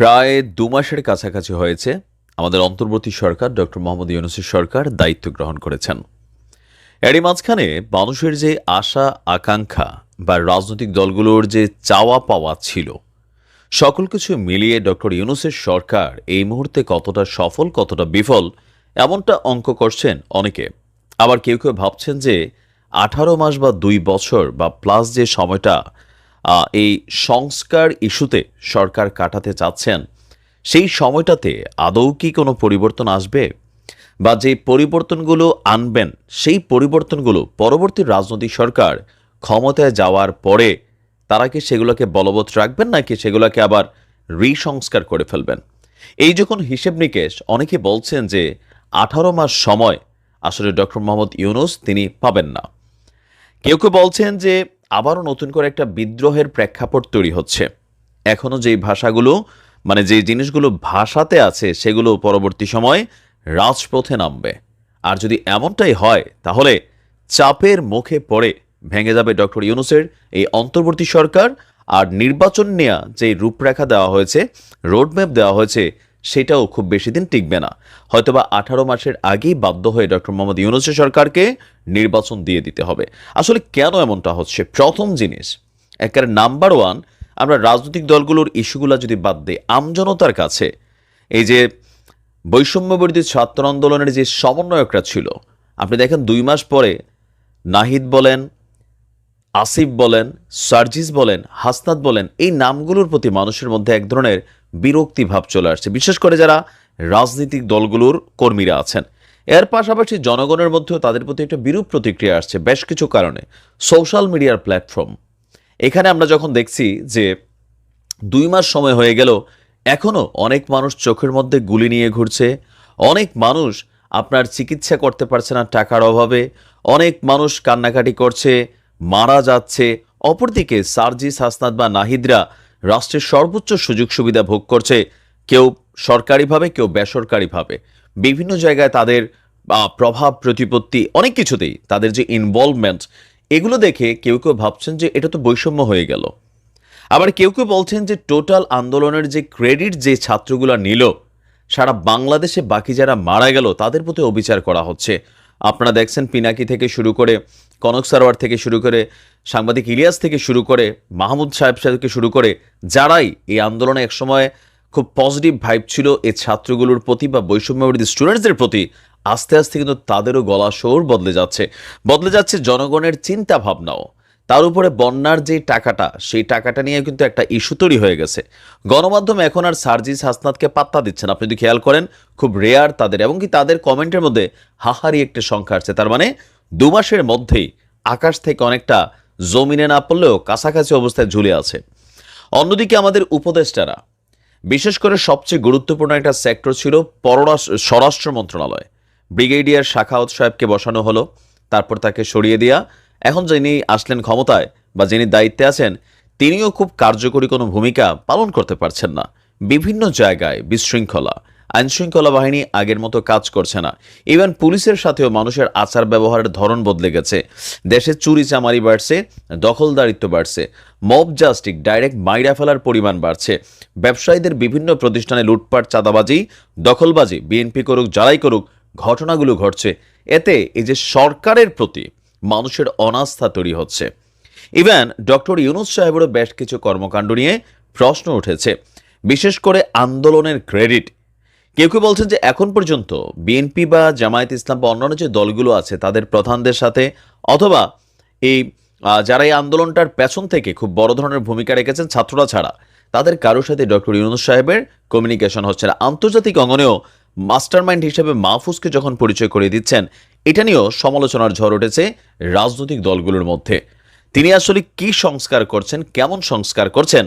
প্রায় দু মাসের কাছাকাছি হয়েছে আমাদের অন্তর্বর্তী সরকার ডক্টর মোহাম্মদ ইউনুসের সরকার দায়িত্ব গ্রহণ করেছেন। এরই মাঝখানে মানুষের যে আশা, আকাঙ্ক্ষা বা রাজনৈতিক দলগুলোর যে চাওয়া পাওয়া ছিল, সকল কিছু মিলিয়ে ডক্টর ইউনুসের সরকার এই মুহূর্তে কতটা সফল, কতটা বিফল, এমনটা অঙ্ক করছেন অনেকে। আবার কেউ কেউ ভাবছেন যে আঠারো মাস বা দুই বছর বা প্লাস যে সময়টা এই সংস্কার ইস্যুতে সরকার কাটাতে চাচ্ছেন। সেই সময়টাতে আদৌ কি কোনো পরিবর্তন আসবে? বা যে পরিবর্তনগুলো আনবেন, সেই পরিবর্তনগুলো পরবর্তী রাজনৈতিক সরকার ক্ষমতায় যাওয়ার পরে তারা কি সেগুলোকে বলবৎ রাখবেন, নাকি সেগুলোকে আবার রিসংস্কার করে ফেলবেন? এই যখন হিসেব নিকেশ অনেকে বলছেন যে আঠারো মাস সময় আসলে ডক্টর মোহাম্মদ ইউনুস তিনি পাবেন না। কেউ কেউ বলছেন যে আবারও নতুন করে একটা বিদ্রোহের প্রেক্ষাপট তৈরি হচ্ছে। এখনও যেই ভাষাগুলো মানে যে জিনিসগুলো ভাষাতে আছে, সেগুলো পরবর্তী সময় রাজপথে নামবে। আর যদি এমনটাই হয়, তাহলে চাপের মুখে পড়ে ভেঙে যাবে ডক্টর ইউনুসের এই অন্তর্বর্তী সরকার। আর নির্বাচন নেয়া যে রূপরেখা দেওয়া হয়েছে, রোডম্যাপ দেওয়া হয়েছে সেটাও খুব বেশি দিন টিকবে না। হয়তোবা আঠারো মাসের আগেই বাধ্য হয়ে ডক্টর মোহাম্মদ ইউনুসের সরকারকে নির্বাচন দিয়ে দিতে হবে। আসলে কেন এমনটা হচ্ছে? প্রথম জিনিস, একের নাম্বার ওয়ান, আমরা রাজনৈতিক দলগুলোর ইস্যুগুলো যদি বাদ দিই আমজনতার কাছে এই যে বৈষম্যবর্তী ছাত্র আন্দোলনের যে সমন্বয়করা ছিল, আপনি দেখেন দুই মাস পরে নাহিদ বলেন আসিফ বলেন, সার্জিস বলেন হাসনাত বলেন, এই নামগুলোর প্রতি মানুষের মধ্যে এক ধরনের বিরক্তি ভাব চলে আসছে। বিশেষ করে যারা রাজনৈতিক দলগুলোর কর্মীরা আছেন। এর পাশাপাশি জনগণের মধ্যেও তাদের প্রতি একটা বিরূপ প্রতিক্রিয়া আসছে বেশ কিছু কারণে। সোশ্যাল মিডিয়ার প্ল্যাটফর্ম। এখানে আমরা যখন দেখছি যে দুই মাস সময় হয়ে গেল এখনও অনেক মানুষ চোখের মধ্যে গুলি নিয়ে ঘুরছে, অনেক মানুষ আপনার চিকিৎসা করতে পারছে না টাকার অভাবে, অনেক মানুষ কান্নাকাটি করছে মারা যাচ্ছে। অপরদিকে সার্জিস হাসনাত বা নাহিদরা রাষ্ট্রের সর্বোচ্চ সুযোগ সুবিধা ভোগ করছে। কেউ সরকারিভাবে, কেউ বেসরকারিভাবে। বিভিন্ন জায়গায় তাদের প্রভাব, প্রতিপত্তি অনেক কিছুতেই তাদের যে ইনভলভমেন্ট এগুলো দেখে কেউ কেউ ভাবছেন যে এটা তো বৈষম্য হয়ে গেল। আবার কেউ কেউ বলছেন যে টোটাল আন্দোলনের যে ক্রেডিট যে ছাত্রগুলো নিল, সারা বাংলাদেশে বাকি যারা মারা গেল, তাদের প্রতি অবিচার করা হচ্ছে। আপনারা দেখছেন পিনাকি থেকে শুরু করে কনক সারোয়ার থেকে শুরু করে সাংবাদিক ইলিয়াস থেকে শুরু করে মাহমুদ সাহেব সাহেবকে শুরু করে যারাই এই আন্দোলনে একসময় খুব পজিটিভ ভাইব ছিল এই ছাত্রগুলোর প্রতি বা বৈষম্যবিরোধী স্টুডেন্টসদের প্রতি আস্তে আস্তে কিন্তু তাদেরও গলা সৌর বদলে যাচ্ছে। বদলে যাচ্ছে জনগণের চিন্তা ভাবনাও তার উপরে বন্যার যে টাকাটা, সেই টাকাটা নিয়ে কিন্তু একটা ইস্যু তৈরি হয়ে গেছে। গণমাধ্যম এখন আর সার্জিস হাসনাতকে পাত্তা দিচ্ছেন আপনি যদি খেয়াল করেন, খুব রেয়ার তাদের, এবং কি তাদের কমেন্টের মধ্যে হাহারি একটা সংখ্যা আসছে। তার মানে দু মাসের মধ্যেই আকাশ থেকে অনেকটা জমিনে না পড়লেও কাছাকাছি অবস্থায় ঝুলে আছে। অন্যদিকে আমাদের উপদেষ্টারা, বিশেষ করে সবচেয়ে গুরুত্বপূর্ণ একটা সেক্টর ছিল পররাষ্ট্র, স্বরাষ্ট্র মন্ত্রণালয়। ব্রিগেডিয়ার শাখাওয়াত সাহেবকে বসানো হলো, তারপর তাকে সরিয়ে দেওয়া এখন যিনি আসলেন ক্ষমতায় বা যিনি দায়িত্বে আছেন, তিনিও খুব কার্যকরী কোনো ভূমিকা পালন করতে পারছেন না। বিভিন্ন জায়গায় বিশৃঙ্খলা, আইনশৃঙ্খলা বাহিনী আগের মতো কাজ করছে না। ইভেন পুলিশের সাথেও মানুষের আচার ব্যবহারের ধরন বদলে গেছে। দেশে চুরি চামারি বাড়ছে, দখলদারিত্ব বাড়ছে, মব জাস্টিক ডাইরেক্ট মাইরা ফেলার পরিমাণ বাড়ছে। ব্যবসায়ীদের বিভিন্ন প্রতিষ্ঠানে লুটপাট, চাঁদাবাজি, দখলবাজি, বিএনপি করুক, যারাই করুক, ঘটনাগুলো ঘটছে। এতে এই যে সরকারের প্রতি মানুষের অনাস্থা তৈরি হচ্ছে। ইভেন ডক্টর ইউনুস সাহেবেরও বেশ কিছু কর্মকাণ্ড নিয়ে প্রশ্ন উঠেছে, বিশেষ করে আন্দোলনের ক্রেডিট। কেউ কেউ বলছেন যে এখন পর্যন্ত বিএনপি বা জামায়াত ইসলাম বা অন্যান্য যে দলগুলো আছে, তাদের প্রধানদের সাথে অথবা এই যারা এই আন্দোলনটার পেছন থেকে খুব বড় ধরনের ভূমিকা রেখেছেন ছাত্ররা ছাড়া, তাদের কারোর সাথে ডক্টর ইউনুস সাহেবের কমিউনিকেশন হচ্ছে না। আন্তর্জাতিক অঙ্গনেও মাস্টারমাইন্ড হিসেবে মাহফুজকে যখন পরিচয় করে দিচ্ছেন এটা নিয়েও সমালোচনার ঝড় উঠেছে রাজনৈতিক দলগুলোর মধ্যে। তিনি আসলে কি সংস্কার করছেন, কেমন সংস্কার করছেন,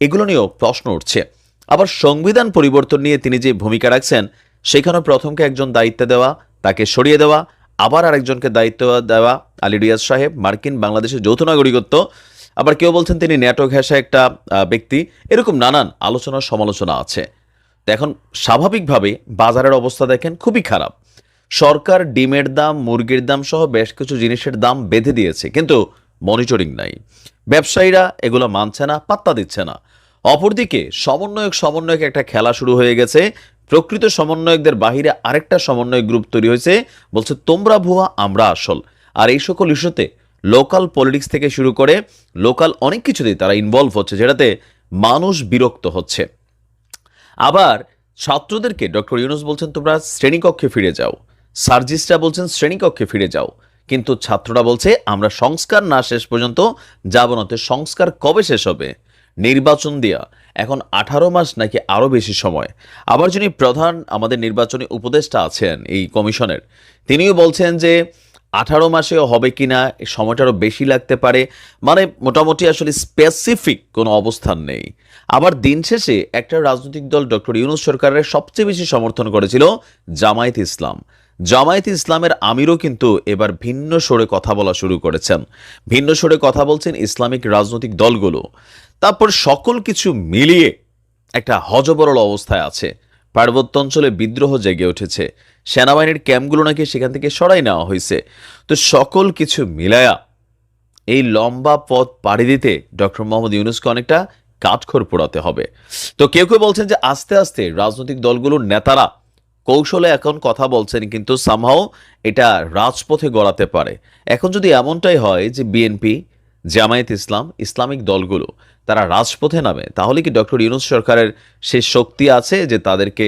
এগুলো নিয়েও প্রশ্ন উঠছে। আবার সংবিধান পরিবর্তন নিয়ে তিনি যে ভূমিকা রাখছেন, সেখানেও প্রথমকে একজন দায়িত্ব দেওয়া, তাকে সরিয়ে দেওয়া, আবার আরেকজনকে দায়িত্ব দেওয়া, আলী রিয়াজ সাহেব, মার্কিন বাংলাদেশের যৌথ নাগরিকত্ব, আবার কেউ বলছেন তিনি ন্যাটো ঘেঁষা একটা ব্যক্তি। এরকম নানান আলোচনা সমালোচনা আছে এখন স্বাভাবিকভাবে বাজারের অবস্থা দেখেন খুবই খারাপ। সরকার ডিমের দাম, মুরগির দাম সহ বেশ কিছু জিনিসের দাম বেঁধে দিয়েছে, কিন্তু মনিটরিং নাই। ব্যবসায়ীরা এগুলো মানছে না, পাত্তা দিচ্ছে না। অপরদিকে সমন্বয়ক সমন্বয়ক একটা খেলা শুরু হয়ে গেছে। প্রকৃত সমন্বয়কদের বাহিরে আরেকটা সমন্বয় গ্রুপ তৈরি হয়েছে, বলছে, তোমরা ভুয়া, আমরা আসল। আর এই সকল ইস্যুতে লোকাল পলিটিক্স থেকে শুরু করে লোকাল অনেক কিছুতেই তারা ইনভলভ হচ্ছে, যেটাতে মানুষ বিরক্ত হচ্ছে। আবার ছাত্রদেরকে, ডক্টর ইউনুস বলছেন, তোমরা শ্রেণীকক্ষে ফিরে যাও। সার্জিস্টরা বলছেন, শ্রেণীকক্ষে ফিরে যাও। কিন্তু ছাত্ররা বলছে, আমরা সংস্কার না শেষ পর্যন্ত যাব না তো সংস্কার কবে শেষ হবে? নির্বাচন দিয়া, এখন আঠারো মাস নাকি আরও বেশি সময়। আবার যিনি প্রধান আমাদের নির্বাচনী উপদেষ্টা আছেন এই কমিশনের, তিনিও বলছেন যে, আঠারো মাসেও হবে কিনা এই সময়টা আরও বেশি লাগতে পারে। মানে মোটামুটি আসলে স্পেসিফিক কোনো অবস্থান নেই। আবার দিন শেষে একটা রাজনৈতিক দল ডক্টর ইউনুস সরকারের সবচেয়ে বেশি সমর্থন করেছিল জামায়াত ইসলাম। জামায়াত ইসলামের আমিরও কিন্তু এবার ভিন্ন সরে কথা বলা শুরু করেছেন। ভিন্ন সরে কথা বলছেন ইসলামিক রাজনৈতিক দলগুলো। তারপর সকল কিছু মিলিয়ে একটা হজবরল অবস্থায় আছে। পার্বত্য অঞ্চলে বিদ্রোহ জেগে উঠেছে। সেনাবাহিনীর ক্যাম্পগুলো নাকি সেখান থেকে সরাই নেওয়া হয়েছে। তো সকল কিছু মিলায়া এই লম্বা পথ পাড়ি দিতে ডক্টর মোহাম্মদ ইউনুসকে অনেকটা কাঠখড় পোড়াতে হবে। তো কেউ কেউ বলছেন যে আস্তে আস্তে রাজনৈতিক দলগুলোর নেতারা কৌশলে এখন কথা বলছেন, কিন্তু সামহাও এটা রাজপথে গড়াতে পারে। এখন যদি এমনটাই হয় যে বিএনপি, জামায়াত ইসলাম, ইসলামিক দলগুলো তারা রাজপথে নামে, তাহলে কি ডক্টর ইউনুস সরকারের সে শক্তি আছে যে তাদেরকে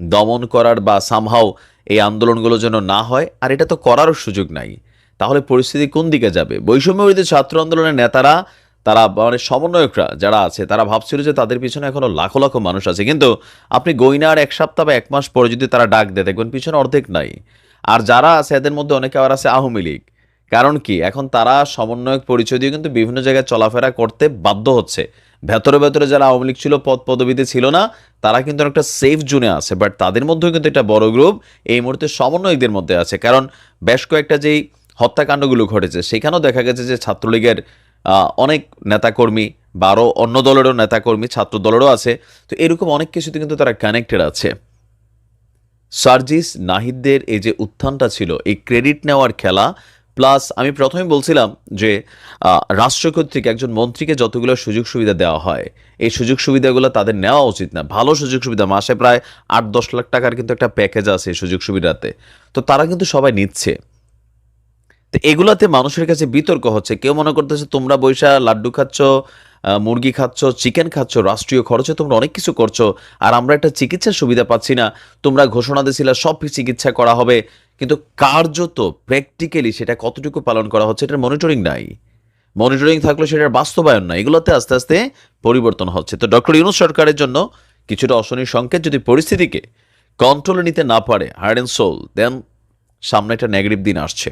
দমন করার বা সামহাও এই আন্দোলনগুলো যেন না হয়? আর এটা তো করারও সুযোগ নাই। তাহলে পরিস্থিতি কোন দিকে যাবে? বৈষম্য বিরোধী ছাত্র আন্দোলনের নেতারা তারা মানে সমন্বয়করা যারা আছে, তারা ভাবছিল যে তাদের পিছনে এখনও লাখো লাখো মানুষ আছে। কিন্তু আপনি গইনার এক সপ্তাহ বা এক মাস পরে যদি তারা ডাক দেয়, দেখবেন পিছনে অর্ধেক নাই। আর যারা আছে, এদের মধ্যে অনেকে আবার আছে আওয়ামী লীগ। কারণ কি? এখন তারা সমন্বয়ক পরিচয় দিয়ে কিন্তু বিভিন্ন জায়গায় চলাফেরা করতে বাধ্য হচ্ছে। ভেতরে ভেতরে যারা আওয়ামী লীগ ছিল, পদ পদবিতে ছিল না, তারা কিন্তু একটা সেফ জোনে আছে। বাট তাদের মধ্যেও কিন্তু একটা বড় গ্রুপ এই মুহূর্তে সমন্বয়কদের মধ্যে আছে। কারণ বেশ কয়েকটা যেই হত্যাকাণ্ডগুলো ঘটেছে, সেখানেও দেখা গেছে যে ছাত্রলীগের অনেক নেতাকর্মী বা আরও অন্য দলেরও নেতাকর্মী, ছাত্র দলেরও আছে। তো এরকম অনেক কিছুতে কিন্তু তারা কানেক্টেড আছে। সার্জিস নাহিদদের এই যে উত্থানটা ছিল, এই ক্রেডিট নেওয়ার খেলা, প্লাস আমি প্রথমে বলছিলাম যে রাষ্ট্র কর্তৃক একজন মন্ত্রীকে যতগুলো সুযোগ সুবিধা দেওয়া হয়, এই সুযোগ সুবিধাগুলো তাদের নেওয়া উচিত না। ভালো সুযোগ সুবিধা, মাসে প্রায় আট দশ লাখ টাকার কিন্তু একটা প্যাকেজ আছে সুযোগ সুবিধাতে। তো তারা কিন্তু সবাই নিচ্ছে। তো এগুলাতে মানুষের কাছে বিতর্ক হচ্ছে। কেউ মনে করতেছে তোমরা বৈশা লাড্ডু খাচ্ছ মুরগি খাচ্ছ চিকেন খাচ্ছ, রাষ্ট্রীয় খরচে তোমরা অনেক কিছু করছ আর আমরা একটা চিকিৎসার সুবিধা পাচ্ছি না। তোমরা ঘোষণা দিয়েছিলে সব চিকিৎসা করা হবে। কিন্তু কার্যত প্র্যাকটিক্যালি সেটা কতটুকু পালন করা হচ্ছে এটার মনিটরিং নাই। মনিটরিং থাকলে সেটার বাস্তবায়ন না এগুলোতে আস্তে আস্তে পরিবর্তন হচ্ছে। তো ডক্টর ইউনুস সরকারের জন্য কিছুটা অশনির সংকেত যদি পরিস্থিতিকে কন্ট্রোলে নিতে না পারে হার্ড অ্যান্ড সোল দেন সামনে একটা নেগেটিভ দিন আসছে।